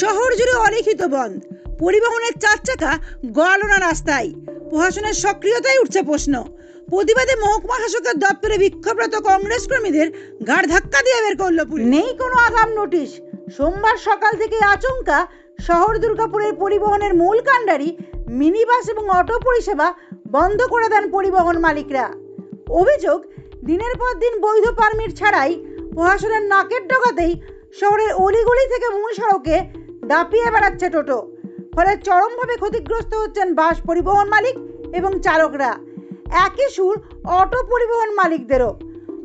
শহর জুড়ে অলিখিত বন্ধ পরিবহনের চার চাকা গড়ালো না রাস্তায়। প্রশাসনের সক্রিয়তায় উঠছে প্রশ্ন। প্রতিবাদে মহকুমা শাসকের দপ্তরে বিক্ষোভরত কংগ্রেস কর্মীদের ঘাড় ধাক্কা দিয়ে বের করল পুলিশ। নেই কোনো আগাম নোটিশ। সোমবার সকাল থেকে আচমকা শহর দুর্গাপুরের পরিবহনের মূল কাণ্ডারি মিনি বাস এবং অটো পরিষেবা বন্ধ করে দেন পরিবহন মালিকরা। অভিযোগ, দিনের পর দিন বৈধ পারমিট ছাড়াই প্রশাসনের নাকের ডগাতেই শহরের অলিগলি থেকে মূল সড়কে দাপিয়ে বেড়াচ্ছে টোটো। ফলে চরমভাবে ক্ষতিগ্রস্ত হচ্ছেন বাস পরিবহন মালিক এবং চালকরা। একই সুর অটো পরিবহন মালিকদেরও।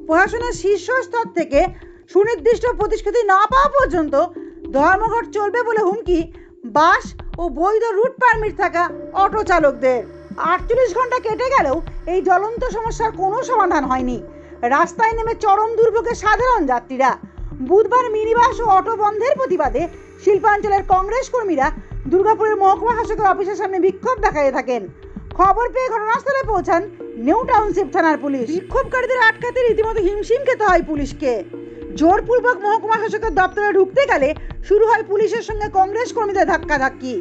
প্রশাসনের শীর্ষস্তর থেকে সুনির্দিষ্ট প্রতিশ্রুতি না পাওয়া পর্যন্ত ধর্মঘট চলবে বলে হুমকি, বাস ও বৈধ রুট পারমিট থাকা অটো চালকদের। আটচল্লিশ ঘণ্টা কেটে গেলেও এই জ্বলন্ত সমস্যার কোনো সমাধান হয়নি। রাস্তায় নেমে চরম দুর্ভোগে সাধারণ যাত্রীরা। বুধবার মিনিবাস ও অটো বন্ধের প্রতিবাদে শিল্পাঞ্চলের কংগ্রেস কর্মীরা দুর্গাপুরের মহকুমা শাসকের অফিসের সামনে বিক্ষোভ দেখাতে থাকেন। খবর পেয়ে ঘটনাস্থলে পৌঁছান নিউ টাউনশিপ থানার পুলিশ। বিক্ষোভকারীদের আটকাতে রীতিমতো হিমশিম খেতে হয় পুলিশকে। জোরপূর্বক মহকুমা শাসকের দপ্তরে ঢুকতে গেলে শুরু হয় পুলিশের সঙ্গে কংগ্রেস কর্মীদের ধাক্কাধাক্কি।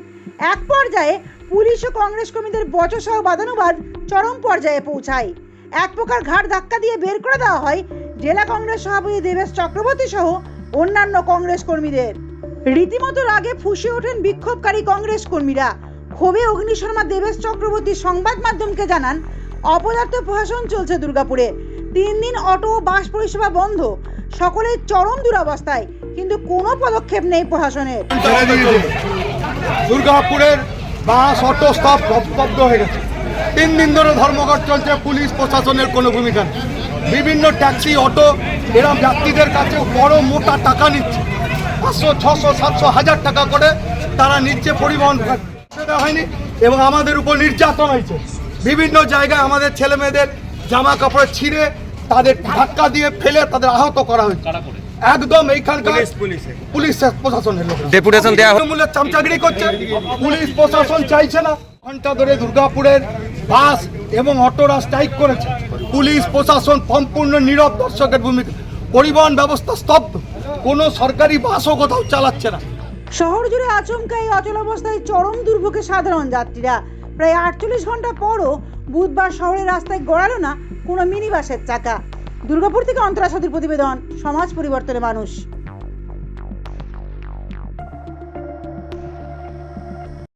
এক পর্যায়ে পুলিশ ও কংগ্রেস কর্মীদের বচসহ বাদানুবাদ চরম পর্যায়ে পৌঁছায়। এক প্রকার ঘাট ধাক্কা দিয়ে বের করে দেওয়া হয় জেলা কংগ্রেস সভাপতি দেবেশ চক্রবর্তী সহ অন্যান্য কংগ্রেস কর্মীদের। রীতিমতো রাগে ফুসে ওঠেন বিক্ষোভকারী কংগ্রেস কর্মীরা। ক্ষোভে অগ্নিশর্মা দেবেশ চক্রবর্তী সংবাদ মাধ্যমকে জানান, অপদার্থ প্রশাসন চলছে দুর্গাপুরে। তিন দিন অটো বাস পরিষেবা বন্ধ। সকলের চরম দুরবস্থায়, কিন্তু কোনো পদক্ষেপ নেই প্রশাসনের। দুর্গাপুরের বাস, অটো স্টপ স্তব্ধ হয়ে গেছে। তিন দিন ধরে ধর্মঘট চলছে, পুলিশ প্রশাসনের কোনো ভূমিকা নেই। বিভিন্ন ট্যাক্সি, অটো এরম যাত্রীদের কাছে বড় মোটা টাকা নিচ্ছে। পাঁচশো ছশো সাতশো হাজার টাকা করে তারা নিচ্ছে পরিবহন। হয়নি এবং আমাদের উপর নির্যাতন হয়েছে। বিভিন্ন জায়গায় আমাদের ছেলে মেয়েদের জামা কাপড় ছিঁড়ে তাদের ধাক্কা দিয়ে ফেলে তাদের আহত করা হয়েছে। একদম এইখানকার পুলিশ প্রশাসনের লোক ডেপুটেশন দেওয়া তৃণমূলের চামচাগিরি করছে পুলিশ প্রশাসন চাইছে না। ঘণ্টা ধরে দুর্গাপুরের বাস এবং অটোরা স্ট্রাইক করেছে। পুলিশ প্রশাসন সম্পূর্ণ নীরব দর্শকের ভূমিকা। পরিবহন ব্যবস্থা স্তব্ধ। কোনো সরকারি বাসও কোথাও চালাচ্ছে না। শহর জুড়ে আচমকা এই অচল অবস্থায় চরম দুর্ভোগে সাধারণ যাত্রীরা। প্রায় আটচল্লিশ ঘণ্টা পরও বুধবার শহরের রাস্তায় গড়ালো না কোনো মিনিবাসের চাকা। দুর্গাপুর থেকে অন্তরাসাদীর প্রতিবেদন, সমাজ পরিবর্তনের মানুষ।